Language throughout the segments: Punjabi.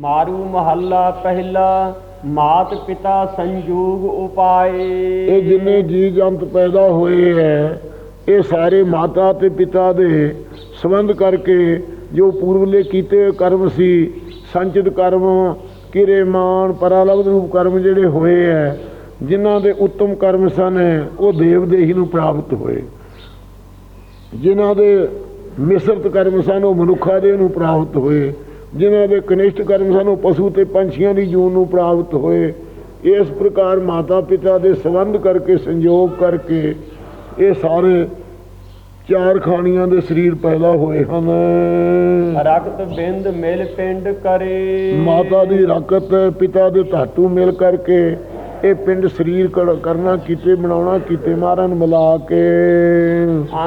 ਮਾਰੂ ਮਹੱਲਾ ਪਹਿਲਾ, ਮਾਤ ਪਿਤਾ ਸੰਜੋਗ ਉਪਾਏ। ਇਹ ਜਿੰਨੇ ਜੀ ਜੰਤ ਪੈਦਾ ਹੋਏ ਹੈ, ਇਹ ਸਾਰੇ ਮਾਤਾ ਤੇ ਪਿਤਾ ਦੇ ਸੰਬੰਧ ਕਰਕੇ ਜੋ ਪੂਰਵਲੇ ਕੀਤੇ ਕਰਮ ਸੀ, ਸੰਚਿਤ ਕਰਮ ਕਿਰੇ ਮਾਨ ਪਰਾਲਬਧ ਰੂਪ ਕਰਮ ਜਿਹੜੇ ਹੋਏ ਹੈ, ਜਿਨ੍ਹਾਂ ਦੇ ਉੱਤਮ ਕਰਮ ਸਨ, ਉਹ ਦੇਵ ਦੇਹੀ ਨੂੰ ਪ੍ਰਾਪਤ ਹੋਏ। ਜਿਨ੍ਹਾਂ ਦੇ ਮਿਸ਼ਰਤ ਕਰਮ ਸਨ, ਉਹ ਮਨੁੱਖਾ ਦੇ ਨੂੰ ਪ੍ਰਾਪਤ ਹੋਏ। ਜਿਨ੍ਹਾਂ ਦੇ ਕਨਿਸ਼ਟ ਕਰਮ ਸਨ ਪਸ਼ੂ ਤੇ ਪੰਛੀਆਂ ਦੀ ਜੂਨ ਨੂੰ ਪ੍ਰਾਪਤ ਹੋਏ ਇਸ ਪ੍ਰਕਾਰ ਮਾਤਾ ਪਿਤਾ ਦੇ ਸੰਬੰਧ ਕਰਕੇ ਸੰਯੋਗ ਕਰਕੇ ਇਹ ਸਾਰੇ ਚਾਰ ਖਾਣੀਆਂ ਦੇ ਸਰੀਰ ਪੈਦਾ ਹੋਏ ਹਨ। ਰਕਤ ਬਿੰਦ ਮਿਲ ਪਿੰਡ ਕਰੇ। ਮਾਤਾ ਦੀ ਰਕਤ ਪਿਤਾ ਦੇ ਧਾਤੂ ਮਿਲ ਕਰਕੇ ਇਹ ਪਿੰਡ ਸਰੀਰ ਕਰ- ਕਰਨਾ ਕੀਤੇ ਬਣਾਉਣਾ ਕੀਤੇ ਮਾਰਨ ਮਿਲਾ ਕੇ।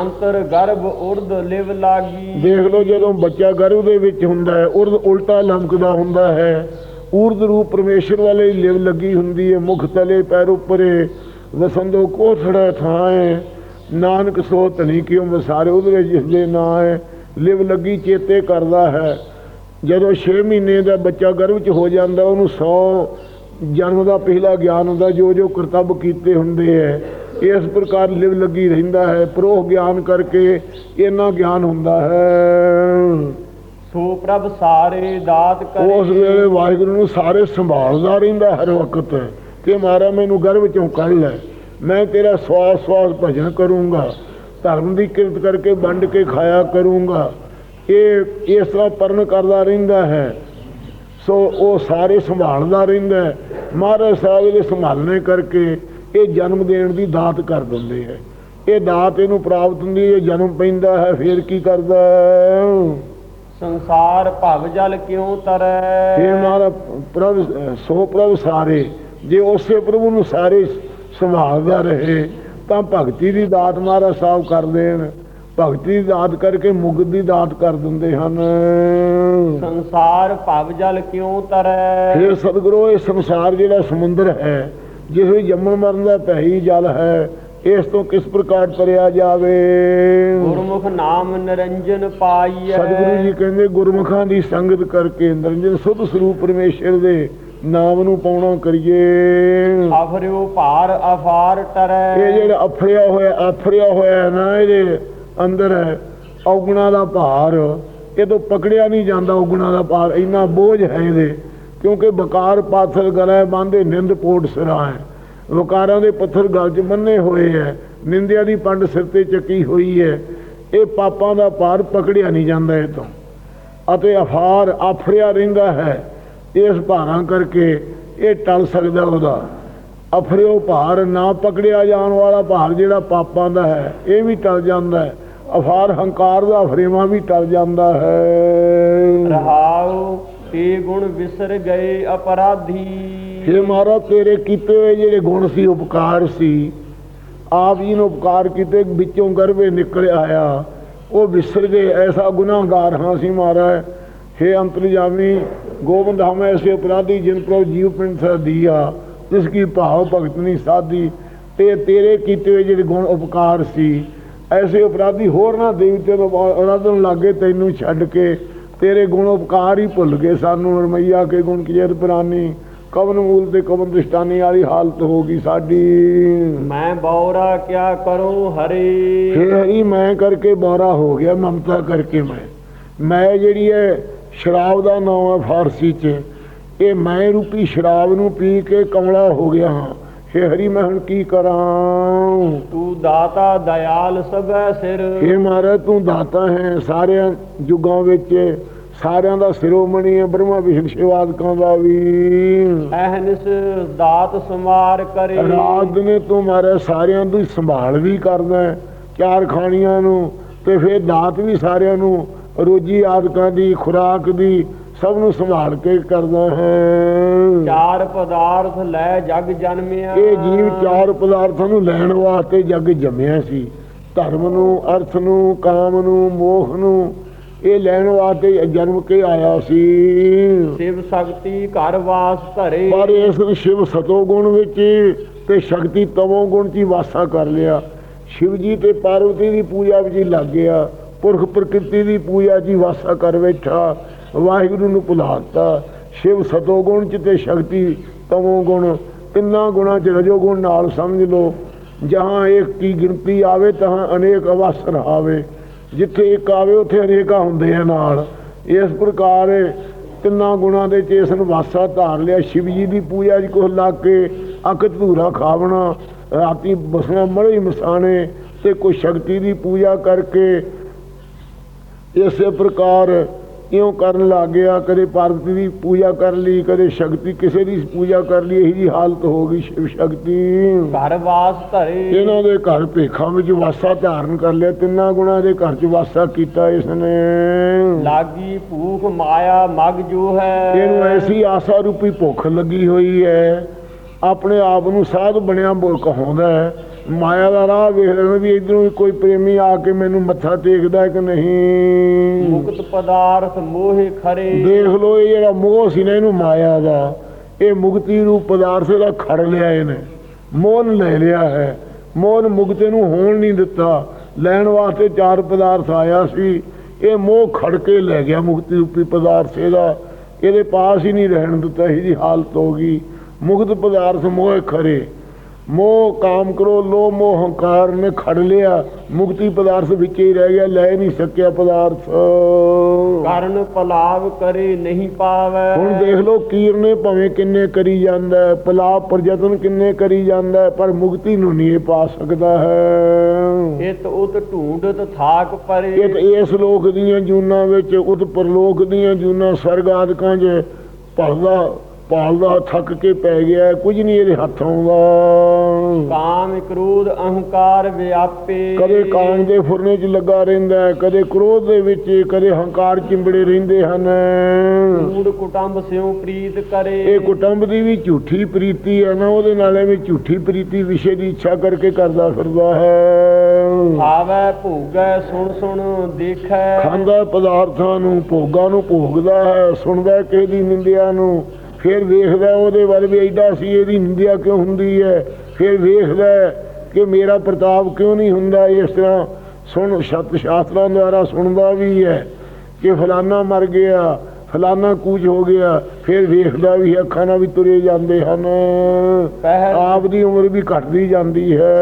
ਅੰਤਰ ਗਰਭ ਉਰਦ ਲਿਵ ਲਾਗੀ। ਦੇਖ ਲਓ ਜਦੋਂ ਬੱਚਾ ਗਰਭ ਦੇ ਵਿੱਚ ਹੁੰਦਾ ਹੈ ਉਰਦ ਉਲਟਾ ਲਮਕਦਾ ਹੁੰਦਾ ਹੈ। ਊਰਦ ਰੂਪ ਪਰਮੇਸ਼ਰ ਵਾਲੇ ਲਿਵ ਲੱਗੀ ਹੁੰਦੀ ਹੈ ਮੁਖ ਤਲੇ ਪੈਰ ਉੱਪਰੇ। ਵਸੰਦੋ ਕੋਥੜਾ ਥਾਏ ਨਾਨਕ ਸੋ ਧਨੀ ਕਿਉ ਮਸਾਰੇ ਉਹਦੇ ਜਿਸ ਦੇ ਨਾਂ ਹੈ। ਲਿਵ ਲੱਗੀ ਚੇਤੇ ਕਰਦਾ ਹੈ। ਜਦੋਂ 6 ਮਹੀਨੇ ਦਾ ਬੱਚਾ ਗਰਭ ਚ ਹੋ ਜਾਂਦਾ ਉਹਨੂੰ 100 ਜਨਮ ਦਾ ਪਹਿਲਾ ਗਿਆਨ ਹੁੰਦਾ ਜੋ ਜੋ ਕਰਤੱਵ ਕੀਤੇ ਹੁੰਦੇ ਹੈ ਇਸ ਪ੍ਰਕਾਰ ਲਿਵ ਲੱਗੀ ਰਹਿੰਦਾ ਹੈ ਪ੍ਰੋਹ ਗਿਆਨ ਕਰਕੇ ਇੰਨਾ ਗਿਆਨ ਹੁੰਦਾ ਹੈ। ਸੋ ਪ੍ਰਭ ਸਾਰੇ ਦਾਤ ਕਰੇ। ਉਸ ਵੇਲੇ ਵਾਹਿਗੁਰੂ ਨੂੰ ਸਾਰੇ ਸੰਭਾਲਦਾ ਰਹਿੰਦਾ ਹਰ ਵਕਤ ਕਿ ਮਾਰਾ ਮੈਨੂੰ ਗਰਭ ਚੋਂ ਕੱਢ ਲੈ ਮੈਂ ਤੇਰਾ ਸਵਾਸ ਸਵਾਸ ਭਜਨ ਕਰੂੰਗਾ ਧਰਮ ਦੀ ਕਿਰਤ ਕਰਕੇ ਵੰਡ ਕੇ ਖਾਇਆ ਕਰੂੰਗਾ। ਇਹ ਇਸ ਤਰ੍ਹਾਂ ਪਰਨ ਕਰਦਾ ਰਹਿੰਦਾ ਹੈ। ਸੋ ਉਹ ਸਾਰੇ ਸੰਭਾਲਦਾ ਰਹਿੰਦਾ ਮਹਾਰਾਜ ਸਾਹਿਬ ਇਹਦੇ ਸੰਭਾਲਣੇ ਕਰਕੇ ਇਹ ਜਨਮ ਦੇਣ ਦੀ ਦਾਤ ਕਰ ਦਿੰਦੇ ਹੈ। ਇਹ ਦਾਤ ਇਹਨੂੰ ਪ੍ਰਾਪਤ ਹੁੰਦੀ ਹੈ ਜਨਮ ਪੈਂਦਾ ਹੈ ਫਿਰ ਕੀ ਕਰਦਾ ਸੰਸਾਰ ਭਵ ਜਲ ਕਿਉ ਇਹ ਤਰੈ ਮਾਰਾ ਪ੍ਰਭ ਸੋ ਪ੍ਰਭ ਸਾਰੇ ਜੇ ਉਸੇ ਪ੍ਰਭੂ ਨੂੰ ਸਾਰੇ ਸੰਭਾਲਦਾ ਰਹੇ ਤਾਂ ਭਗਤੀ ਦੀ ਦਾਤ ਮਾਰਾ ਸਾਹਿਬ ਕਰ ਦੇਣ। ਭਗਤੀ ਦਾਤ ਕਰਕੇ ਮੁਕਤ ਦੀ ਦਾਤ ਕਰ ਦਿੰਦੇ ਹਨ। ਸੰਸਾਰ ਭਵ ਜਲ ਕਿਉ ਤਰੈ? ਫਿਰ ਸਤਿਗੁਰੂ ਇਹ ਸੰਸਾਰ ਜਿਹੜਾ ਸਮੁੰਦਰ ਹੈ ਜਿਸ ਵਿੱਚ ਜੰਮਣ ਮਰਨ ਦਾ ਪਹਿੀ ਜਲ ਹੈ ਇਸ ਤੋਂ ਕਿਸ ਪ੍ਰਕਾਰ ਤਰਿਆ ਜਾਵੇ? ਗੁਰਮੁਖ ਨਾਮ ਨਿਰੰਜਨ ਪਾਈਐ। ਸਤਿਗੁਰੂ ਜੀ ਕਹਿੰਦੇ ਗੁਰਮੁਖਾਂ ਦੀ ਸੰਗਤ ਕਰਕੇ ਨਿਰੰਜਨ ਸੁਧ ਸਰੂਪ ਪਰਮੇਸ਼ਰ ਦੇ ਨਾਮ ਨੂੰ ਪਾਉਣਾ ਕਰੀਏ। ਆਫਰਿਓ ਭਾਰ ਅਫਾਰ ਟਰੈ ਇਹ ਜਿਹੜਾ ਅਫਰਿਆ ਹੋਇਆ ਆਫਰਿਆ ਹੋਇਆ ਨਾ ਇਹਦੇ ਅੰਦਰ ਹੈ, ਔਗਣਾ ਦਾ ਭਾਰ, ਇਹ ਤੋਂ ਪਕੜਿਆ ਨਹੀਂ ਜਾਂਦਾ ਔਗਣਾ ਦਾ ਭਾਰ, ਇੰਨਾ ਬੋਝ ਹੈ ਇਹਦੇ, ਕਿਉਂਕਿ ਬਕਾਰ ਪਾਥਰ ਗਲੇ ਬੰਦੇ ਨਿੰਦ ਪੋਟ ਸਿਰਾਂ ਹੈ। ਵਕਾਰਾਂ ਦੇ ਪੱਥਰ ਗਲ 'ਚ ਬੰਨੇ ਹੋਏ ਹੈ, ਨਿੰਦਿਆ ਦੀ ਪੰਡ ਸਿਰ ਤੇ ਚੱਕੀ ਹੋਈ ਹੈ। ਇਹ ਪਾਪਾਂ ਦਾ ਭਾਰ ਪਕੜਿਆ ਨਹੀਂ ਜਾਂਦਾ ਇਹ ਤੋਂ। ਅਤੇ ਅਫਾਰ ਆਫਰਿਆ ਰਹਿੰਦਾ ਹੈ, ਇਸ ਭਾਰਾਂ ਕਰਕੇ ਇਹ ਟਲ ਸਕਦਾ ਉਹਦਾ। ਅਫਰਿਓ ਭਾਰ ਨਾ ਪਕੜਿਆ ਜਾਣ ਵਾਲਾ ਭਾਰ ਜਿਹੜਾ ਪਾਪਾਂ ਦਾ ਹੈ ਇਹ ਵੀ ਟਲ ਜਾਂਦਾ ਹੈ। ਅਫਾਰ ਹੰਕਾਰ ਦਾ ਫਰੇਵਾ ਵੀ ਟਲ ਜਾਂਦਾ ਹੈ। ਰਹਾਉ ਤੇ ਗੁਣ ਵਿਸਰ ਗਏ ਅਪਰਾਧੀ। हे ਮਹਾਰਾਜ ਤੇਰੇ ਕੀਤੇ ਹੋਏ ਜਿਹੜੇ ਗੁਣ ਸੀ ਉਪਕਾਰ ਸੀ ਆਪ ਜੀ ਨੂੰ ਉਪਕਾਰ ਕੀਤੇ ਵਿੱਚੋਂ ਗਰਭੇ ਨਿਕਲ ਆਇਆ। ਉਹ ਵਿਸਰ ਗਏ ਐਸਾ ਗੁਨਾਹਗਾਰ ਹਾਂ ਸੀ ਮਹਾਰਾਜ। हे ਅੰਤਰਜਾਮੀ ਗੋਬਿੰਦ ਹਮ ਐਸੇ ਅਪਰਾਧੀ ਜਿਨ ਪ੍ਰਭ ਜੀਵ ਪਿੰਡ ਸਾ ਦੀਆ। ਜਿਸ ਕੀ ਭਾਵ ਭਗਤ ਨਹੀਂ ਸਾਧੀ ਤੇ ਤੇਰੇ ਕੀਤੇ ਹੋਏ ਜਿਹੜੇ ਗੁਣ ਉਪਕਾਰ ਸੀ ਐਸੇ ਅਪਰਾਧੀ ਹੋਰ ਨਾ ਦੇਵੀ ਤੇ ਅਰਾਧਨ ਲੱਗੇ ਤੈਨੂੰ ਛੱਡ ਕੇ ਤੇਰੇ ਗੁਣ ਉਪਕਾਰ ਹੀ ਭੁੱਲ ਗਏ ਸਾਨੂੰ ਰਮਈਆ ਕੇ ਗੁਣ ਕੀ ਪ੍ਰਾਨੀ ਕਵਨ ਮੂਲ ਤੇ ਕਵਨ ਦ੍ਰਿਸ਼ਟਾਨੀ ਵਾਲੀ ਹਾਲਤ ਹੋ ਗਈ ਸਾਡੀ। ਮੈਂ ਬੌਰਾ ਕਿਆ ਕਰੂੰ ਹਰੇ? ਹੇ ਹਰੀ ਮੈਂ ਕਰਕੇ ਬੋਰਾ ਹੋ ਗਿਆ ਮਮਤਾ ਕਰਕੇ ਮੈਂ। ਮੈਂ ਜਿਹੜੀ ਹੈ ਸ਼ਰਾਬ ਦਾ ਨਾਮ ਹੈ ਫਾਰਸੀ 'ਚ ਇਹ ਮੈਂ ਰੂਪੀ ਸ਼ਰਾਬ ਨੂੰ ਪੀ ਕੇ ਕਮਲਾ ਹੋ ਗਿਆ ਹਾਂ। ਹੇ ਹਰੀ ਮੈਂ ਹੁਣ ਕੀ ਕਰਾਂ? ਤੂੰ ਦਾਤਾ ਦਇਆਲ ਸਭੈ ਸਿਰ। ਹੇ ਮਹਾਰਾਜ ਤੂੰ ਦਾਤਾ ਹੈ। ਸਾਰਿਆਂ ਯੁੱਗਾਂ ਵਿੱਚ ਸਾਰਿਆਂ ਦਾ ਸਿਰੋਮਣੀ ਹੈ। ਬ੍ਰਹਮਾ ਵਿਸ਼ਨੂੰ ਸ਼ਿਵਾਦਕਾਂ ਦਾ ਵੀ। ਅਹਨਿਸ ਦਾਤ ਸਮਾਰ ਕਰੇ। ਰਾਤ ਨੇ ਤੂੰ ਮਾਰੇ ਸਾਰਿਆਂ ਦੀ ਸੰਭਾਲ ਵੀ ਕਰਦਾ ਚਾਰ ਖਾਣੀਆਂ ਨੂੰ ਤੇ ਫਿਰ ਦਾਤ ਵੀ ਸਾਰਿਆਂ ਨੂੰ। ਰੋਜੀ ਆਦਿਕਾਂ ਦੀ ਖੁਰਾਕ ਦੀ ਸਭ ਨੂੰ ਸੰਭਾਲ ਕੇ ਕਰਦਾ ਹੈ। ਚਾਰ ਪਦਾਰਥ ਲੈ ਜਗ ਜਨਮਿਆ। ਇਹ ਜੀਵ ਚਾਰ ਪਦਾਰਥਾਂ ਨੂੰ ਲੈਣ ਵਾਸਤੇ ਜੱਗ ਜੰਮਿਆ ਸੀ। ਧਰਮ ਨੂੰ ਅਰਥ ਨੂੰ ਕਾਮ ਨੂੰ ਮੋਹ ਨੂੰ ਇਹ ਲੈਣ ਵਾਸਤੇ ਜਨਮ ਕੇ ਆਇਆ ਸੀ। ਸਿਵ ਸ਼ਕਤੀ ਘਰ ਵਾਸ ਧਰੇ। ਪਰ ਇਸ ਨੂੰ ਸ਼ਿਵ ਸਤੋ ਗੁਣ ਵਿੱਚ ਤੇ ਸ਼ਕਤੀ ਤਮੋ ਗੁਣ ਹੀ ਵਾਸਾ ਕਰ ਲਿਆ। ਸ਼ਿਵ ਜੀ ਤੇ ਪਾਰਵਤੀ ਦੀ ਪੂਜਾ ਵਿੱਚ ਲੱਗ ਗਿਆ। ਪੁਰਖ ਪ੍ਰਕਿਰਤੀ ਦੀ ਪੂਜਾ ਹੀ ਵਾਸਾ ਕਰ ਬੈਠਾ। ਵਾਹਿਗੁਰੂ ਨੂੰ ਭੁਲਾ ਦਿੱਤਾ ਸ਼ਿਵ ਸਤੋ ਗੁਣ ਚ ਤੇ ਸ਼ਕਤੀ ਤਮੋ ਗੁਣ। ਤਿੰਨਾਂ ਗੁਣਾਂ ਚ ਰਜੋ ਗੁਣ ਨਾਲ ਸਮਝ ਲਓ। ਜਹਾਂ ਇੱਕ ਕੀ ਗਿਣਤੀ ਆਵੇ, ਤਹਾਂ ਅਨੇਕ ਅਵਸਰ ਆਵੇ। ਜਿੱਥੇ ਇੱਕ ਆਵੇ, ਉੱਥੇ ਅਨੇਕਾਂ ਹੁੰਦੇ ਆ ਨਾਲ। ਇਸ ਪ੍ਰਕਾਰ ਤਿੰਨਾਂ ਗੁਣਾਂ ਦੇ ਚ ਇਸ ਨੂੰ ਵਾਸਾ ਧਾਰ ਲਿਆ। ਸ਼ਿਵ ਜੀ ਦੀ ਪੂਜਾ ਚ ਕੁਛ ਲੱਗ ਕੇ ਅੱਖ ਧੂਰਾ ਖਾਵਣਾ, ਰਾਤੀ ਬਸਣਾ ਮੜੇ ਮਸਾਣੇ ਤੇ ਕੋਈ ਸ਼ਕਤੀ ਦੀ ਪੂਜਾ ਕਰਕੇ ਇਸੇ ਪ੍ਰਕਾਰ ਇਉਂ ਕਰਨ ਲੱਗ ਗਿਆ? ਕਦੇ ਪਾਰਵਤੀ ਦੀ ਪੂਜਾ ਕਰ ਲਈ ਕਦੇ ਸ਼ਕਤੀ ਕਿਸੇ ਦੀ ਪੂਜਾ ਕਰ ਲਈ ਇਹੀ ਜੀ ਹਾਲਤ ਹੋ ਗਈ ਸ਼ਿਵ ਸ਼ਕਤੀ। ਘਰ ਵਾਸ ਧਰੇ। ਇਹਨਾਂ ਦੇ ਘਰ ਭੇਖਾਂ ਵਿੱਚ ਵਾਸਾ ਧਾਰਨ ਕਰ ਲਿਆ ਤਿੰਨਾਂ ਗੁਣਾਂ ਦੇ ਘਰ 'ਚ ਵਾਸਾ ਕੀਤਾ ਇਸ ਨੇ ਲਾਗੀ ਭੂਖ ਮਾਇਆ ਮਗ ਜੋ ਹੈ। ਇਹਨੂੰ ਐਸੀ ਆਸਾ ਰੂਪੀ ਭੁੱਖ ਲੱਗੀ ਹੋਈ ਹੈ ਆਪਣੇ ਆਪ ਨੂੰ ਸਾਧ ਬਣਿਆ ਬੋਲ ਕਹਾਉਂਦਾ ਹੈ। ਮਾਇਆ ਦਾ ਰਾਹ ਵੇਖ ਲੈਣਾ ਵੀ ਇਧਰੋਂ ਕੋਈ ਪ੍ਰੇਮੀ ਆ ਕੇ ਮੈਨੂੰ ਮੱਥਾ ਟੇਕਦਾ ਕਿ ਨਹੀਂ? ਮੁਕਤ ਪਦਾਰਥ ਮੋਹਿ ਖਰੇ। ਦੇਖ ਲਓ ਇਹ ਜਿਹੜਾ ਮੋਹ ਸੀ ਨਾ ਇਹਨੂੰ ਮਾਇਆ ਦਾ ਇਹ ਮੁਕਤੀ ਰੂਪ ਪਦਾਰਥ ਦਾ ਖੜ ਲਿਆ ਇਹਨੇ। ਮੋਹਨ ਲੈ ਲਿਆ ਹੈ। ਮੋਹਨ ਮੁਕਤੇ ਨੂੰ ਹੋਣ ਨਹੀਂ ਦਿੱਤਾ। ਲੈਣ ਵਾਸਤੇ ਚਾਰ ਪਦਾਰਥ ਆਇਆ ਸੀ। ਇਹ ਮੋਹ ਖੜ ਕੇ ਲੈ ਗਿਆ ਮੁਕਤੀ ਰੂਪੀ ਪਦਾਰਥ ਇਹਦਾ। ਇਹਦੇ ਪਾਸ ਹੀ ਨਹੀਂ ਰਹਿਣ ਦਿੱਤਾ ਇਹਦੀ ਦੀ ਹਾਲਤ ਹੋ ਗਈ। ਮੁਕਤ ਪਦਾਰਥ ਮੋਹ ਖਰੇ। ਮੋਹ ਕਾਮ ਕਰੋ ਲੋ ਮੋਹ ਹੰਕਾਰ ਨੇ ਖੜ ਲਿਆ। ਮੁਕਤੀ ਪਦਾਰਥ ਵਿੱਚ ਹੀ ਰਹਿ ਗਿਆ ਲੈ ਨਹੀਂ ਸਕਿਆ ਪਦਾਰਥ। ਕਰਨ ਪਲਾਵ ਕਰੇ ਨਹੀਂ ਪਾਵੈ। ਹੁਣ ਦੇਖ ਲਓ ਕੀਰਨੇ ਭਵੇਂ ਕਿੰਨੇ ਕਰੀ ਜਾਂਦਾ ਹੈ ਪਲਾਪ ਪ੍ਰਯਤਨ ਕਿੰਨੇ ਕਰੀ ਜਾਂਦਾ ਪਰ ਮੁਕਤੀ ਨੂੰ ਨਹੀਂ ਪਾ ਸਕਦਾ ਹੈ। ਇਤ ਉਤ ਢੂੰਡਤ ਥਾਕ ਪਰੇ। ਇਹ ਤਾਂ ਇਸ ਲੋਕ ਦੀਆਂ ਜੂਨਾਂ ਵਿੱਚ ਉਤ ਪਰਲੋਕ ਦੀਆਂ ਜੂਨਾਂ ਸਰਗ ਆਦਿਕਾਂ 'ਚ ਭਰਦਾ ਪਾਲਦਾ ਥੱਕ ਕੇ ਪੈ ਗਿਆ ਕੁਝ ਨਹੀਂ ਇਹਦੇ ਹੱਥ ਆਉਂਦਾ। ਕਾਮ ਕ੍ਰੋਧ ਅਹੰਕਾਰ ਵਿਆਪੇ। ਕਦੇ ਕਾਮ ਦੇ ਫੁਰਨੇ 'ਚ ਲੱਗਾ ਰਹਿੰਦਾ ਕਦੇ ਕ੍ਰੋਧ ਦੇ ਵਿੱਚ ਕਦੇ ਹੰਕਾਰ ਚਿੰਬੜੇ ਰਹਿੰਦੇ ਹਨ। ਕੂੜ ਕੁਟੰਬ ਸਿਉ ਪ੍ਰੀਤ ਕਰੇ। ਇਹ ਕੁਟੰਬ ਦੀ ਵੀ ਝੂਠੀ ਪ੍ਰੀਤੀ ਹੈ ਨਾ ਉਹਦੇ ਨਾਲ ਐਵੇਂ ਝੂਠੀ ਪ੍ਰੀਤੀ ਵਿਸ਼ੇ ਦੀ ਇੱਛਾ ਕਰਕੇ ਕਰਦਾ ਫਿਰਦਾ ਹੈ। ਆਵੈ ਭੋਗੈ ਸੁਣ ਸੁਣ ਦੇਖੈ। ਖਾਂਦਾ ਪਦਾਰਥਾਂ ਨੂੰ ਭੋਗਾਂ ਨੂੰ ਭੋਗਦਾ ਹੈ ਸੁਣਦਾ ਕਿਸੇ ਦੀ ਨਿੰਦਿਆ ਨੂੰ। ਫਿਰ ਵੇਖਦਾ ਉਹਦੇ ਵੱਲ ਵੀ ਐਡਾ ਸੀ ਇਹਦੀ ਨਿੰਦਿਆ ਕਿਉਂ ਹੁੰਦੀ ਹੈ? ਫਿਰ ਵੇਖਦਾ ਕਿ ਮੇਰਾ ਪ੍ਰਤਾਪ ਕਿਉਂ ਨਹੀਂ ਹੁੰਦਾ? ਇਸ ਤਰ੍ਹਾਂ ਸੁਣ ਸਤ ਸ਼ਾਸਤਰਾਂ ਦੁਆਰਾ ਸੁਣਦਾ ਵੀ ਹੈ ਕਿ ਫਲਾਨਾ ਮਰ ਗਿਆ ਫਲਾਨਾ ਕੂਚ ਹੋ ਗਿਆ ਫਿਰ ਵੇਖਦਾ ਵੀ ਅੱਖਾਂ ਨਾਲ ਵੀ ਤੁਰੇ ਜਾਂਦੇ ਹਨ। ਪਹਿਰ ਆਪ ਦੀ ਉਮਰ ਵੀ ਘਟਦੀ ਜਾਂਦੀ ਹੈ।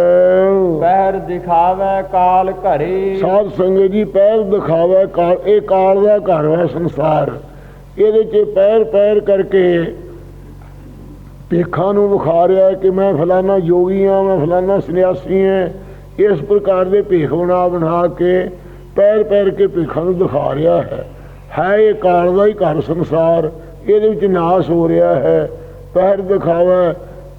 ਪਹਿਰ ਦਿਖਾਵੈ ਕਾਲ ਘਰੇ ਸਾਧ ਸੰਗਤ ਜੀ ਪੈਰ ਦਿਖਾਵੇ ਕਾਲ ਇਹ ਕਾਲ ਦਾ ਘਰ ਹੈ ਸੰਸਾਰ। ਇਹਦੇ 'ਚ ਪੈਰ ਪੈਰ ਕਰਕੇ ਪੇਖਾਂ ਨੂੰ ਵਿਖਾ ਰਿਹਾ ਕਿ ਮੈਂ ਫਲਾਨਾ ਯੋਗੀ ਹਾਂ, ਮੈਂ ਫਲਾਨਾ ਸੰਨਿਆਸੀ ਹਾਂ। ਇਸ ਪ੍ਰਕਾਰ ਦੇ ਭੇਖ ਬਣਾ ਬਣਾ ਕੇ ਪੈਰ ਪੈਰ ਕੇ ਭੇਖਾਂ ਨੂੰ ਦਿਖਾ ਰਿਹਾ ਹੈ। ਹੈ ਇਹ ਕਾਲ ਦਾ ਹੀ ਘਰ ਸੰਸਾਰ, ਇਹਦੇ ਵਿੱਚ ਨਾਸ ਹੋ ਰਿਹਾ ਹੈ। ਪੈਰ ਦਿਖਾਵਾ,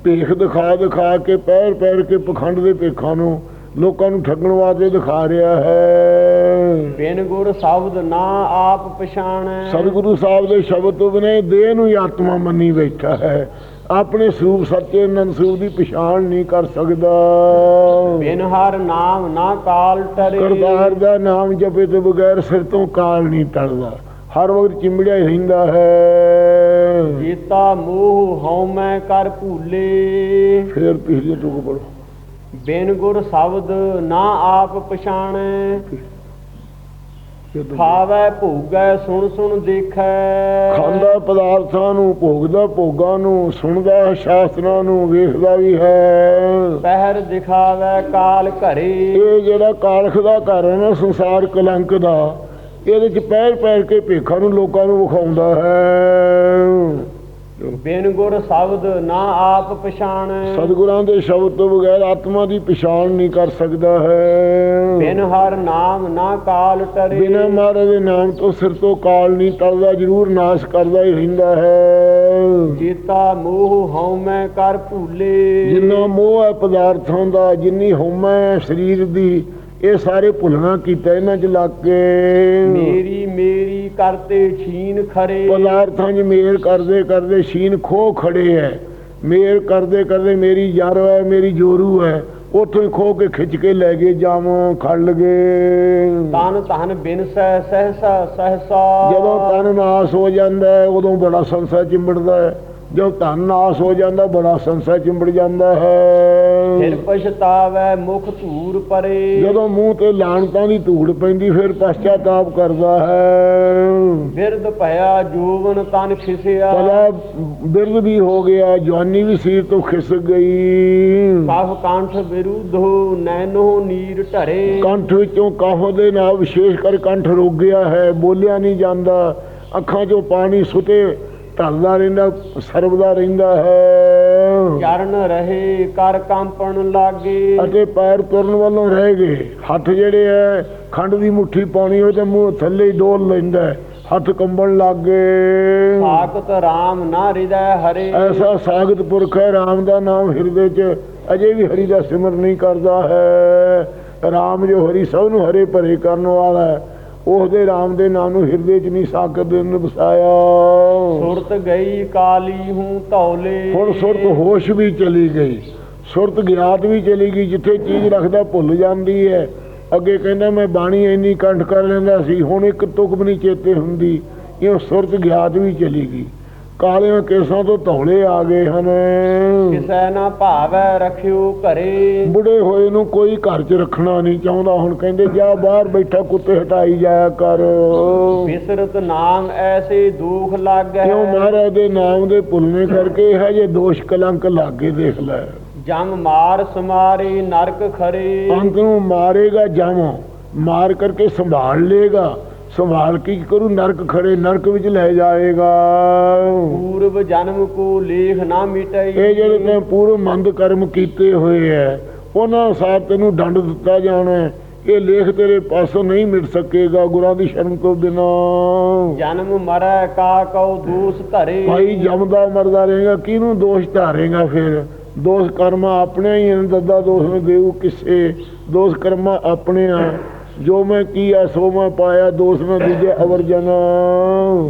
ਭੇਖ ਦਿਖਾ ਦਿਖਾ ਕੇ, ਪੈਰ ਪੈਰ ਕੇ ਪਖੰਡ ਦੇ ਭੇਖਾਂ ਨੂੰ ਲੋਕਾਂ ਨੂੰ ਠੱਗਣ ਵਾਸਤੇ ਦਿਖਾ ਰਿਹਾ ਹੈ। ਬਿਨ ਗੁਰ ਸ਼ਬਦ ਨਾ ਆਪ ਪਛਾਣੈ। ਸਤਿਗੁਰੂ ਸਾਹਿਬ ਦੇ ਸ਼ਬਦ ਤੋਂ ਬਿਨਾਂ ਦੇਹ ਨੂੰ ਹੀ ਆਤਮਾ ਮੰਨੀ ਬੈਠਾ ਹੈ। ਆਪਣੇ ਸਰੂਪ ਸੱਚੇ ਸਰੂਪ ਦੀ ਪਛਾਣ ਨਹੀਂ ਕਰ ਸਕਦਾ। ਬਿਨ ਹਰ ਨਾਮ ਨਾ ਕਾਲ ਟਰੇ। ਕਰਤਾਰ ਦਾ ਨਾਮ ਜਪੇ ਤੋਂ ਬਗੈਰ ਸਿਰ ਤੋਂ ਕਾਲ ਨਹੀਂ ਟਲਦਾ। ਹਰ ਵਕਤ ਚਿੰਬੜਿਆ ਹੀ ਰਹਿੰਦਾ ਹੈ। ਜੀਤਾ ਮੋਹ ਹਉਮੈ ਕਰ ਭੂਲੇ। ਫਿਰ ਪਿਛਲੇ ਟੁਕ ਪੜੋ ਬਿਨ ਗੁਰ ਸ਼ਬਦ ਨਾ ਆਪ ਪਛਾਣੈ। ਖਾਵੈ ਭੋਗੈ ਸੁਣ ਸੁਣ ਦੇਖੈ। ਖਾਂਦਾ ਪਦਾਰਥਾਂ ਨੂੰ ਭੋਗਦਾ ਭੋਗਾਂ ਨੂੰ ਸੁਣਦਾ ਸ਼ਾਸਤਰਾਂ ਨੂੰ ਵੇਖਦਾ ਵੀ ਹੈ। ਪਹਿਰ ਦਿਖਾਵੈ ਕਾਲ ਘਰੇ। ਇਹ ਜਿਹੜਾ ਕਾਲਖ ਦਾ ਘਰ ਹੈ ਨਾ ਸੰਸਾਰ ਕਲੰਕ ਦਾ ਇਹਦੇ ਚ ਪੈਰ ਪੈਰ ਕੇ ਭੇਖਾਂ ਨੂੰ ਲੋਕਾਂ ਨੂੰ ਵਿਖਾਉਂਦਾ ਹੈ। ਬਿਨ ਗੁਰ ਸ਼ਬਦ ਨਾ ਆਪ ਪਛਾਣੈ। ਸਤਿਗੁਰਾਂ ਦੇ ਸ਼ਬਦ ਤੋਂ ਬਗੈਰ ਆਤਮਾ ਦੀ ਪਛਾਣ ਨਹੀਂ ਕਰ ਸਕਦਾ ਹੈ। ਬਿਨ ਹਰ ਨਾਮ ਨਾ ਕਾਲ ਟਰੇ। ਬਿਨਾਂ ਮਹਾਰਾਜ ਦੇ ਨਾਮ ਤੋਂ ਸਿਰ ਤੋਂ ਕਾਲ ਨਹੀਂ ਟਲਦਾ ਜ਼ਰੂਰ ਨਾਸ਼ ਕਰਦਾ ਹੀ ਰਹਿੰਦਾ ਹੈ। ਜੀਤਾ ਮੋਹ ਹਉਮੈ ਕਰ ਭੂਲੇ। ਜਿੰਨਾ ਮੋਹ ਹੈ ਪਦਾਰਥਾਂ ਦਾ ਜਿੰਨੀ ਹਉਮੈ ਸਰੀਰ ਦੀ ਇਹ ਸਾਰੇ ਭੁੱਲਣਾ ਕੀਤਾ ਇਹਨਾਂ ਚ ਲੱਗ ਕੇ। ਮੇਰੀ ਮੇਰੀ ਕਰਤੇ ਛੀਨ ਖਰੇ। ਪਦਾਰਥਾਂ 'ਚ ਮੇਰ ਕਰਦੇ ਕਰਦੇ ਸ਼ੀਨ ਖੋ ਖੜੇ ਹੈ ਮੇਰ ਕਰਦੇ ਕਰਦੇ ਮੇਰੀ ਯਾਰ ਹੈ ਮੇਰੀ ਜੋਰੂ ਹੈ ਉੱਥੋਂ ਹੀ ਖੋ ਕੇ ਖਿੱਚ ਕੇ ਲੈ ਗਏ ਜਾਮੋਂ ਖੜ ਲਗੇ। ਤਨ ਧਨ ਬਿਨ ਸਹਿ ਸਹਸਾ ਸਹਸਾ। ਜਦੋਂ ਤਨ ਨਾਸ ਹੋ ਜਾਂਦਾ ਉਦੋਂ ਬੜਾ ਸੰਸਾਰ ਚਿੰਬੜਦਾ ਹੈ ਜਦ ਧਨ ਨਾਸ ਹੋ ਜਾਂਦਾ ਬੜਾ ਸੰਸਾ ਚਿੰਬੜ ਜਾਂਦਾ ਫਿਰ ਹੈ ਪਛਤਾਵੈ ਮੁਖ ਧੂਰ ਪਰੇ। ਜਦੋਂ ਮੂੰਹ ਤੇ ਲਾਣਤਾਂ ਦੀ ਧੂੜ ਪੈਂਦੀ ਫਿਰ ਪਛਤਾਤਾਪ ਕਰਦਾ ਹੈ। ਬਿਰਧ ਭਇਆ ਜੋਵਨ ਤਨ ਖਿਸਿਆ। ਭਲਾ ਬਿਰਧ ਵੀ ਹੋ ਗਿਆ ਜਵਾਨੀ ਵੀ ਸਿਰ ਤੋਂ ਖਿਸਕ ਗਈ। ਕਾਹ ਕੰਠ ਵਿਰੁੱਧੋ ਨੈਨੋ ਨੀਰ ਢਰੇ ਕੰਠ ਵਿੱਚੋਂ ਕਾਹੋ ਦੇ ਨਾਲ ਵਿਸ਼ੇਸ਼ ਕਰ ਕੰਠ ਰੁਕ ਗਿਆ ਹੈ ਬੋਲਿਆ ਨਹੀਂ ਜਾਂਦਾ। ਅੱਖਾਂ 'ਚੋਂ ਪਾਣੀ ਸੁਤੇ ਢਲਦਾ ਰਹਿੰਦਾ ਸਰਵਦਾ ਰਹਿੰਦਾ ਹੈ। ਚਰਨ ਰਹੇ ਕਰ ਕੰਪਣ ਲਾਗੇ। ਅਤੇ ਪੈਰ ਤੁਰਨ ਵੱਲੋਂ ਰਹਿ ਗਏ। ਹੱਥ ਜਿਹੜੇ ਐ ਖੰਡ ਦੀ ਮੁੱਠੀ ਪਾਉਣੀ ਹੋਵੇ ਤੇ ਮੂੰਹ ਥੱਲੇ ਹੀ ਡੋਲ ਲੈਂਦਾ। ਹੱਥ ਕੰਬਣ ਲੱਗ। ਸਾਖਤ RAM ਨਾ ਹਿਰਦੈ ਹਰੇ। ਐਸਾ ਸਾਗਤ ਪੁਰਖ ਹੈ RAM ਦਾ ਨਾਮ ਹਿਰਦੇ 'ਚ ਅਜੇ ਵੀ ਹਰੀ ਦਾ ਸਿਮਰ ਨਹੀਂ ਕਰਦਾ ਹੈ। RAM ਜੋ ਹਰੀ ਸਭ ਨੂੰ ਹਰੇ ਭਰੇ ਕਰਨ ਵਾਲਾ ਹੈ। ਉਹਦੇ RAM ਦੇ ਨਾਮ ਨੂੰ ਹਿਰਦੇ 'ਚ ਨਹੀਂ ਸਾਕਤ ਦੇ ਨੂੰ ਵਸਾਇਆ। ਸੁਰਤ ਗਈ ਕਾਲੀ ਹੂੰ ਧੌਲੇ। ਹੁਣ ਸੁਰਤ ਹੋਸ਼ ਵੀ ਚਲੀ ਗਈ। ਸੁਰਤ ਗਿਆਤ ਵੀ ਚਲੀ ਗਈ ਜਿੱਥੇ ਚੀਜ਼ ਰੱਖਦਾ ਭੁੱਲ ਜਾਂਦੀ ਹੈ। ਅੱਗੇ ਕਹਿੰਦਾ ਮੈਂ ਬਾਣੀ ਇੰਨੀ ਕੰਠ ਕਰ ਲੈਂਦਾ ਸੀ ਹੁਣ ਇੱਕ ਤੁਕ ਵੀ ਨਹੀਂ ਚੇਤੇ ਹੁੰਦੀ। ਇਹ ਸੁਰਤ ਗਿਆਤ ਵੀ ਚਲੀ ਗਈ। ਕਾਲੇ ਕੇਸਾਂ ਤੋਂ ਧੌਲੇ ਆ ਗਏ ਹਨ। ਕਿਸੈ ਨਾ ਭਾਵੈ ਰਖਿਓ ਘਰੇ। ਬੁੜੇ ਹੋਏ ਨੂੰ ਕੋਈ ਘਰ 'ਚ ਰੱਖਣਾ ਨਹੀਂ ਚਾਹੁੰਦਾ। ਹੁਣ ਕਹਿੰਦੇ ਜਾ ਬਾਹਰ ਬੈਠਾ ਕੁੱਤੇ ਹਟਾਈ ਜਾਇਆ ਕਰ। ਬਿਸਰਤ ਨਾਮ ਐਸੇ ਦੁਖ ਲਾਗੈ। ਕਿਉਂ ਮਹਾਰਾਜ ਦੇ ਨਾਮ ਦੇ ਭੁੱਲਣੇ ਕਰਕੇ ਇਹ ਜੇ ਦੋਸ਼ ਕਲੰਕ ਲਾਗੇ ਦੇਖ ਲੈ। ਜਮ ਮਾਰ ਸਮਾਰੇ ਨਰਕ ਖਰੇ। ਅੰਤ ਨੂੰ ਮਾਰੇਗਾ ਜਾਵਾਂ। ਮਾਰ ਕਰਕੇ ਸੰਭਾਲ ਲੇਗਾ ਸੰਭਾਲ ਕੇ ਕਰੂ? ਨਰਕ ਖੜੇ ਨਰਕ ਵਿੱਚ ਲੈ ਜਾਏਗਾ। ਪੂਰਵ ਜਨਮ ਕੋ ਲੇਖ ਨਾ ਮਿਟਈ ਇਹ ਜਿਹੜੇ ਤੇ ਪੂਰਵ ਮੰਦ ਕਰਮ ਕੀਤੇ ਹੋਏ ਐ ਉਹਨਾਂ ਅਨੁਸਾਰ ਤੈਨੂੰ ਦੰਡ ਦਿੱਤਾ ਜਾਣਾ। ਇਹ ਲੇਖ ਤੇਰੇ ਪਾਸੋਂ ਨਹੀਂ ਮਿਟ ਸਕੇਗਾ ਗੁਰਾਂ ਦੀ ਸ਼ਰਨ ਤੋਂ ਬਿਨਾ। ਜਨਮ ਮਰੈ ਕਾ ਕਉ ਦੂਸ ਧਰੇ। ਭਾਈ ਜਮਦਾ ਮਰਦਾ ਰਹੇਗਾ ਕਿਹਨੂੰ ਦੋਸ਼ ਧਾਰੇਗਾ ਫਿਰ? ਦੋਸ਼ ਕਰਮਾ ਆਪਣੇ ਹੀ ਹਨ ਦੱਦਾ ਦੋਸ਼ ਨੂੰ ਦੇਉ ਕਿਸੇ। ਦੋਸ਼ ਕਰਮਾ ਆਪਣੇ ਆ ਜੋ ਮੈਂ ਕੀਆ ਸੋ ਮੈਂ ਪਾਇਆ ਦੋਸ਼ ਨਾ ਦੂਜੇ ਅਵਰ ਜਨਾ।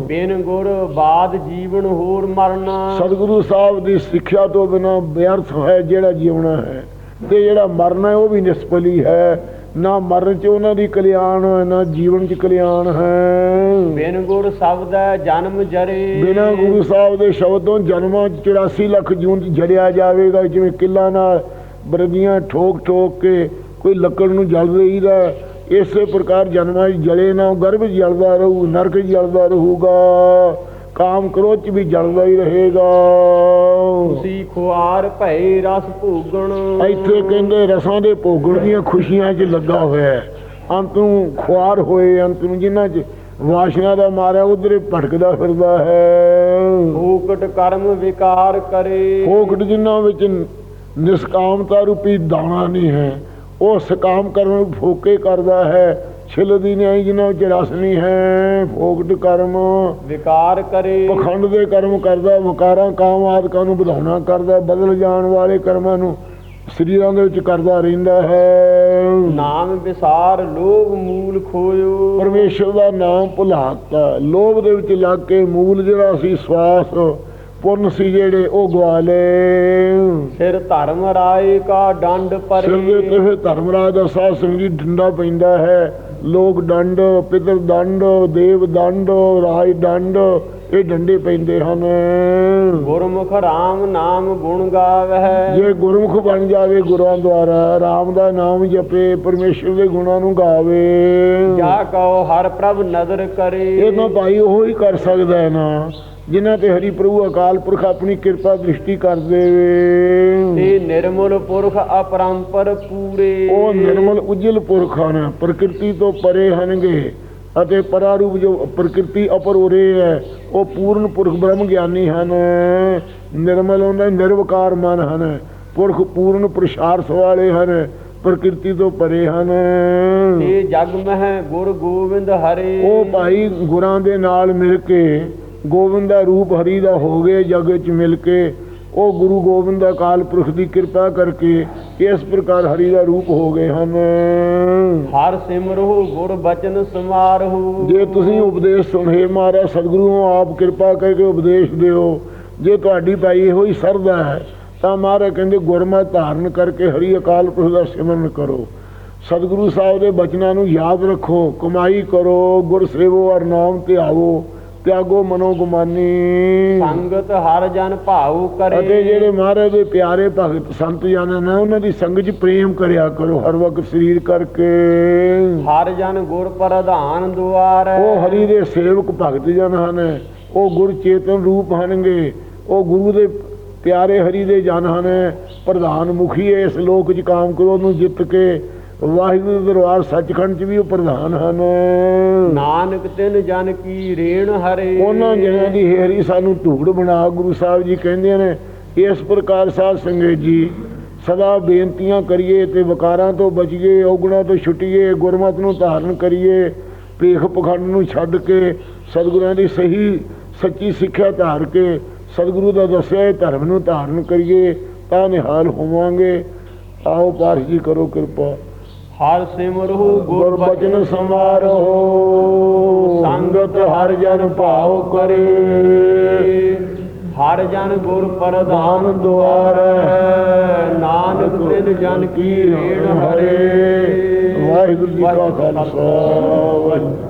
ਬਿਨ ਗੁਰ ਬਾਦ ਜੀਵਨ ਹੋਰ ਮਰਨਾ। ਸਤਿਗੁਰੂ ਸਾਹਿਬ ਦੀ ਸਿੱਖਿਆ ਤੋਂ ਬਿਨਾ ਵਿਅਰਥ ਹੈ ਜਿਹੜਾ ਜੀਵਣਾ ਹੈ। ਤੇ ਜਿਹੜਾ ਮਰਨਾ ਉਹ ਵੀ ਨਿਸਪਲੀ ਹੈ। ਨਾ ਮਰਨ ਚ ਉਹਨਾਂ ਦੀ ਕਲਿਆਣ ਹੈ ਨਾ ਜੀਵਨ ਚ ਕਲਿਆਣ ਹੈ। ਬਿਨ ਗੁਰ ਸ਼ਬਦੈ ਜਨਮ ਜਰੇ। ਬਿਨਾ ਗੁਰੂ ਸਾਹਿਬ ਦੇ ਸ਼ਬਦ ਤੋਂ ਜਨਮਾਂ ਚ 84 ਲੱਖ ਜੂਨ ਚ ਜੜਿਆ ਜਾਵੇਗਾ ਜਿਵੇਂ ਕਿੱਲਾ ਨਾਲ ਬਰਦੀਆਂ ਠੋਕ ਠੋਕ ਕੇ ਕੋਈ ਲੱਕੜ ਨੂੰ ਜਲ ਰਹੀਦਾ। ਇਸੇ ਪ੍ਰਕਾਰ ਜਨਮਾਂ ਜਲੇ ਨਾ ਗਰਭ ਜਲਦਾ ਰਹੂ ਨਰਕ ਜਲਦਾ ਰਹੂਗਾ ਕਾਮ ਕ੍ਰੋਧ ਵੀ ਜਲਦਾ ਹੀ ਰਹੇਗਾ। ਤੁਸੀਂ ਖੁਆਰ ਭਏ ਰਸ ਭੋਗਣ। ਇੱਥੇ ਕਹਿੰਦੇ ਰਸਾਂ ਦੇ ਭੋਗਣ ਦੀਆਂ ਖੁਸ਼ੀਆਂ 'ਚ ਲੱਗਾ ਹੋਇਆ ਅੰਤ ਨੂੰ ਖੁਆਰ ਹੋਏ ਅੰਤ ਨੂੰ ਜਿਨ੍ਹਾਂ 'ਚ ਵਾਸ਼ਨਾ ਦਾ ਮਾਰਿਆ ਉਧਰੇ ਭਟਕਦਾ ਫਿਰਦਾ ਹੈ। ਫੂਕਟ ਕਰਮ ਵਿਕਾਰ ਕਰੇ। ਫੋਕਟ ਜਿਨ੍ਹਾਂ ਵਿੱਚ ਨਿਸਕਾਮਤਾ ਰੂਪੀ ਦਾਣਾ ਨਹੀਂ ਹੈ ਉਹ ਸਕਾਮ ਕਰਨ ਨੂੰ ਫੋਕੇ ਕਰਦਾ ਹੈ। ਛਿਲਦੀ ਨਹੀਂ ਜਿਨ੍ਹਾਂ ਵਿੱਚ ਰਸ ਨਹੀਂ ਹੈ ਫੋਕਟ ਕਰਮ। ਵਿਕਾਰ ਕਰੇ। ਪਖੰਡ ਦੇ ਕਰਮ ਕਰਦਾ ਵਕਾਰਾਂ ਕਾਮ ਆਦਿਕਾਂ ਨੂੰ ਵਧਾਉਣਾ ਕਰਦਾ ਬਦਲ ਜਾਣ ਵਾਲੇ ਕਰਮਾਂ ਨੂੰ ਸਰੀਰਾਂ ਦੇ ਵਿੱਚ ਕਰਦਾ ਰਹਿੰਦਾ ਹੈ। ਨਾਮ ਵਿਸਾਰ ਲੋਭ ਮੂਲ ਖੋਇਓ। ਪਰਮੇਸ਼ਰ ਦਾ ਨਾਮ ਭੁਲਾਤਾ। ਲੋਭ ਦੇ ਵਿੱਚ ਲੱਗ ਕੇ ਮੂਲ ਜਿਹੜਾ ਸੀ ਸਵਾਸ ਪੁੰਨ ਸੀ ਜਿਹੜੇ ਉਹ ਗਵਾ ਲਏ। ਸਿਰ ਧਰਮ ਰਾਏ ਕਾ ਡੰਡ ਸਿਰ ਦੇ ਪਰੇ ਤੇ ਫਿਰ ਧਰਮਰਾਜ ਦਾ ਸਾਧ ਸੰਗ ਜੀ ਡੰਡਾ ਪੈਂਦਾ ਹੈ। ਲੋਕ ਡੰਡ ਪਿਤਰ ਦੰਡ ਦੇਵ ਦੰਡ ਰਾਜ ਦੰਡ ਇਹ ਡੰਡੇ ਪੈਂਦੇ ਹਨ। ਗੁਰਮੁਖ RAM ਨਾਮ ਗੁਣ ਗਾਵਹਿ। ਜੇ ਗੁਰਮੁਖ ਬਣ ਜਾਵੇ ਗੁਰਾਂ ਦੁਆਰਾ ਰਾਮ ਦਾ ਨਾਮ ਜਪੇ ਪਰਮੇਸ਼ਰ ਦੇ ਗੁਣਾਂ ਨੂੰ ਗਾਵੇ। ਜਾ ਕਉ ਹਰ ਪ੍ਰਭ ਨਦਰ ਕਰੇ। ਇਹ ਤਾਂ ਭਾਈ ਉਹ ਹੀ ਕਰ ਸਕਦਾ ਹੈ ਨਾ। ਜਿਨ੍ਹਾਂ ਤੇ ਹਰੀ ਪ੍ਰਭੂ ਅਕਾਲ ਪੁਰਖ ਆਪਣੀ ਕਿਰਪਾ ਦ੍ਰਿਸ਼ਟੀ ਕਰ ਦੇਵੇ ਤੇ ਨਿਰਮਲ ਪੁਰਖ ਅਪਰੰਪਰ ਪੂਰੇ। ਉਹ ਨਿਰਮਲ ਉਜਲ ਪੁਰਖ ਹਨ ਪ੍ਰਕਿਰਤੀ ਤੋਂ ਪਰੇ ਹਨਗੇ ਅਤੇ ਪਰਾਰੂਪ ਜੋ ਪ੍ਰਕਿਰਤੀ ਅਪਰ ਉਰੇ ਹੈ ਉਹ ਪੂਰਨ ਪੁਰਖ ਬ੍ਰਹਮ ਗਿਆਨੀ ਹਨ। ਨਿਰਮਲ ਉਹਨਾਂ ਦੇ ਨਿਰਵਕਾਰ ਮਨ ਹਨ ਪੁਰਖ ਪੂਰਨ ਪ੍ਰਸ਼ਾਰਥ ਵਾਲੇ ਹਨ ਪ੍ਰਕਿਰਤੀ ਤੋਂ ਪਰੇ ਹਨ। ਤੇ ਜਗ ਮਹਿ ਗੁਰ ਗੋਬਿੰਦ ਹਰੇ। ਉਹ ਭਾਈ ਗੁਰਾਂ ਦੇ ਨਾਲ ਮਿਲ ਕੇ ਗੋਬਿੰਦ ਦਾ ਰੂਪ ਹਰੀ ਦਾ ਹੋ ਗਏ ਜਗ ਵਿੱਚ ਮਿਲ ਕੇ। ਉਹ ਗੁਰੂ ਗੋਬਿੰਦ ਦਾ ਕਾਲ ਪੁਰਖ ਦੀ ਕਿਰਪਾ ਕਰਕੇ ਇਸ ਪ੍ਰਕਾਰ ਹਰੀ ਦਾ ਰੂਪ ਹੋ ਗਏ ਹਨ। ਹਰ ਸਿਮਰੋ ਗੁਰ ਬਚਨ ਸਮਾਰਹੁ ਜੇ ਤੁਸੀਂ ਉਪਦੇਸ਼ ਸੁਣੇ ਮਹਾਰਾਜ ਸਤਿਗੁਰੂ ਆਪ ਕਿਰਪਾ ਕਰਕੇ ਉਪਦੇਸ਼ ਦਿਓ। ਜੇ ਤੁਹਾਡੀ ਭਾਈ ਇਹੋ ਹੀ ਸਰਦਾ ਹੈ ਤਾਂ ਮਹਾਰਾਜ ਕਹਿੰਦੇ ਗੁਰਮਤਿ ਧਾਰਨ ਕਰਕੇ ਹਰੀ ਅਕਾਲ ਪੁਰਖ ਦਾ ਸਿਮਰਨ ਕਰੋ। ਸਤਿਗੁਰੂ ਸਾਹਿਬ ਦੇ ਬਚਨਾਂ ਨੂੰ ਯਾਦ ਰੱਖੋ ਕਮਾਈ ਕਰੋ ਗੁਰ ਸੇਵੋ ਔਰ ਨਾਮ ਧਿਆਵੋ। ਤਿਆਗੋ ਮਨੋ ਗੁਮਾਨੀ ਸੰਗਤ ਹਰ ਜਨ ਭਾਉ ਕਰੇ। ਅਤੇ ਜਿਹੜੇ ਮਹਾਰਾਜ ਦੇ ਪਿਆਰੇ ਭਗਤ ਸੰਤ ਜਨ ਨੇ ਉਹਨਾਂ ਦੀ ਸੰਗਤ 'ਚ ਪ੍ਰੇਮ ਕਰਿਆ ਕਰੋ ਹਰ ਵਕਤ ਸਰੀਰ ਕਰਕੇ। ਹਰ ਜਨ ਗੁਰ ਪ੍ਰਧਾਨ ਦੁਆਰ। ਉਹ ਹਰੀ ਦੇ ਸੇਵਕ ਭਗਤ ਜਨ ਹਨ ਉਹ ਗੁਰ ਚੇਤਨ ਰੂਪ ਹਨਗੇ ਉਹ ਗੁਰੂ ਦੇ ਪਿਆਰੇ ਹਰੀ ਦੇ ਜਨ ਹਨ। ਪ੍ਰਧਾਨ ਮੁਖੀ ਇਸ ਲੋਕ 'ਚ ਕਾਮ ਕਰੋ ਨੂੰ ਜਿੱਤ ਕੇ। ਵਾਹਿਗੁਰੂ ਦਰਬਾਰ ਸੱਚਖੰਡ 'ਚ ਵੀ ਉਹ ਪ੍ਰਧਾਨ ਹਨ। ਨਾਨਕ ਤਿਨ ਜਨ ਕੀ ਰੇਣ ਹਰੇ। ਉਹਨਾਂ ਜਿਹਨਾਂ ਦੀ ਹੇਰੀ ਸਾਨੂੰ ਧੂੜ ਬਣਾ ਗੁਰੂ ਸਾਹਿਬ ਜੀ ਕਹਿੰਦੇ ਨੇ ਇਸ ਪ੍ਰਕਾਰ ਸਾਧ ਸੰਗਤ ਜੀ ਸਦਾ ਬੇਨਤੀਆਂ ਕਰੀਏ ਤੇ ਵਿਕਾਰਾਂ ਤੋਂ ਬਚੀਏ ਔਗੁਣਾਂ ਤੋਂ ਛੁੱਟੀਏ ਗੁਰਮਤ ਨੂੰ ਧਾਰਨ ਕਰੀਏ ਭੇਖ ਪਖੰਡ ਨੂੰ ਛੱਡ ਕੇ ਸਤਿਗੁਰਾਂ ਦੀ ਸਹੀ ਸੱਚੀ ਸਿੱਖਿਆ ਧਾਰ ਕੇ ਸਤਿਗੁਰੂ ਦਾ ਦੱਸਿਆ ਧਰਮ ਨੂੰ ਧਾਰਨ ਕਰੀਏ ਤਾਂ ਨਿਹਾਲ ਹੋਵਾਂਗੇ। ਆਓ ਪਾਠ ਜੀ ਕਰੋ ਕਿਰਪਾ। ਹਰ ਸਿਮਰਹੁ ਗੁਰ ਗੁਰ ਬਚਨ ਸਮਾਰੋ ਸੰਗਤ ਹਰ ਜਨ ਭਾਉ ਕਰੇ। ਹਰ ਜਨ ਗੁਰ ਪ੍ਰਧਾਨ ਦੁਆਰ। ਨਾਨਕ ਤਿਨ ਜਨ ਕੀ ਰੇਣ ਹਰੇ ਵਾਹਿਗੁਰੂ ਜੀ ਕਾ ਖਾਲਸਾ। ਵਾਹਿਗੁਰੂ